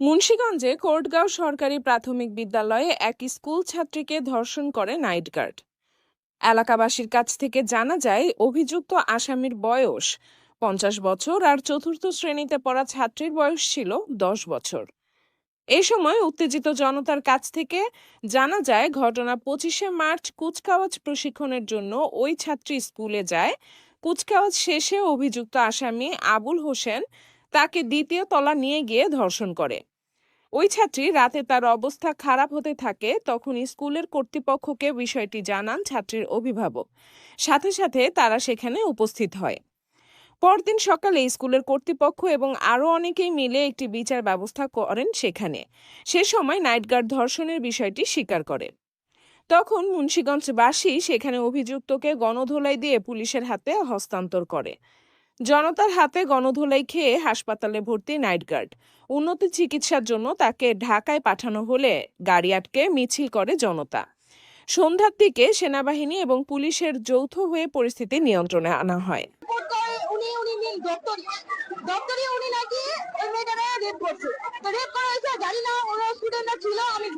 মুন্সিগঞ্জে কোর্টগাঁও সরকারি প্রাথমিক বিদ্যালয়ে এক স্কুল ছাত্রীকে ধর্ষণ করে নাইট গার্ড। এলাকাবাসীর কাছ থেকে জানা যায়, অভিযুক্ত আসামির বয়স পঞ্চাশ বছর আর চতুর্থ শ্রেণীতে পড়া ছাত্রীর বয়স ছিল দশ বছর। এই সময় উত্তেজিত জনতার কাছ থেকে জানা যায়, ঘটনা পঁচিশে মার্চ কুচকাওয়াজ প্রশিক্ষণের জন্য ওই ছাত্রী স্কুলে যায়। কুচকাওয়াজ শেষে অভিযুক্ত আসামি আবুল হোসেন তাকে দ্বিতীয় তলা নিয়ে গিয়ে ধর্ষণ করে। ওই ছাত্রী রাতে তার অবস্থা খারাপ হতে থাকে তখন স্কুলের কর্তৃপক্ষকে বিষয়টি জানান ছাত্রীর অভিভাবক। সাথে সাথে তারা সেখানে উপস্থিত হয়। পরদিন সকালে স্কুলের কর্তৃপক্ষ এবং আরও অনেকেই মিলে একটি বিচার ব্যবস্থা করেন সেখানে। সে সময় নাইট গার্ড ধর্ষণের বিষয়টি স্বীকার করে। তখন মুন্সীগঞ্জবাসী সেখানে অভিযুক্তকে গণধোলাই দিয়ে পুলিশের হাতে হস্তান্তর করে। জনতার হাতে গণধোলাই খেয়ে হাসপাতালে ভর্তি নাইট গার্ড। উন্নত চিকিৎসার জন্য তাকে ঢাকায় পাঠানো হলে গাড়ি আটকে মিছিল করে জনতা। সন্ধ্যার দিকে সেনাবাহিনী এবং পুলিশের যৌথ হয়ে পরিস্থিতি নিয়ন্ত্রণে আনা হয়। রিপোর্ট উনি উনি নীল দপ্তরি। দপ্তরি উনি নাকি ওই মেয়েটারে রেপ করছে। তো রেপ করা হয়েছে জানি না ওরা স্টুডেন্টরা ছিল আমি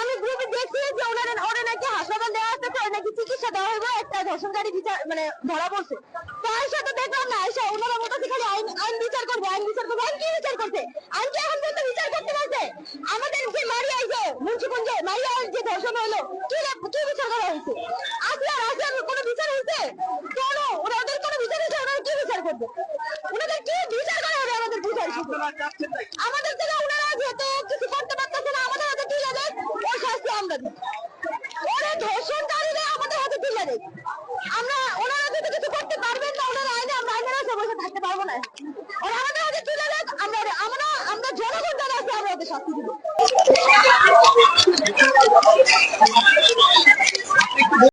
আমি গ্রুপে দেখছি যে ওনারা ওরা নাকি হাসপাতাল দেওয়া হচ্ছে ওর নাকি চিকিৎসা দেওয়া হবে একটা ধর্ষণকারী বিচার মানে ধরা পড়ছে। তো আয়সা দেখলাম না আয়সা ওনারা মতো খালি আইন বিচার করবে, আইন বিচার করবে, আইন কি বিচার করছে? আইন কি এখন পর্যন্ত বিচার করতে পারছে? আমাদের যে মারি আইছে, মুন্সিগঞ্জে মারিয়া যে ধর্ষণ হলো কি কি বিচার করা হয়েছে? আসলে আসলে কোনো বিচার হয়েছে? কেন, ওরা ওদের কোনো বিচার হয়েছে, ওরা কি বিচার করবে? ওনাদের কি বিচার করে ওরা আমাদের বিচার আমাদের থেকে ওনারা যেহেতু কিছু করতে পারতেছে না, আমাদের হাতে তুলে দেয় ওই শাস্তি আমরা আমাদের আমরা ওনারা যদি কিছু করতে পারবেন না ওনারা আইনে, আমরা আইনের আছে বসে থাকতে পারব না। ওরা আমাদের হাতে তুলে দেয় আমরা আমরা আমরা জনগণ যারা আছে, আমরা ওদের শাস্তি দিব।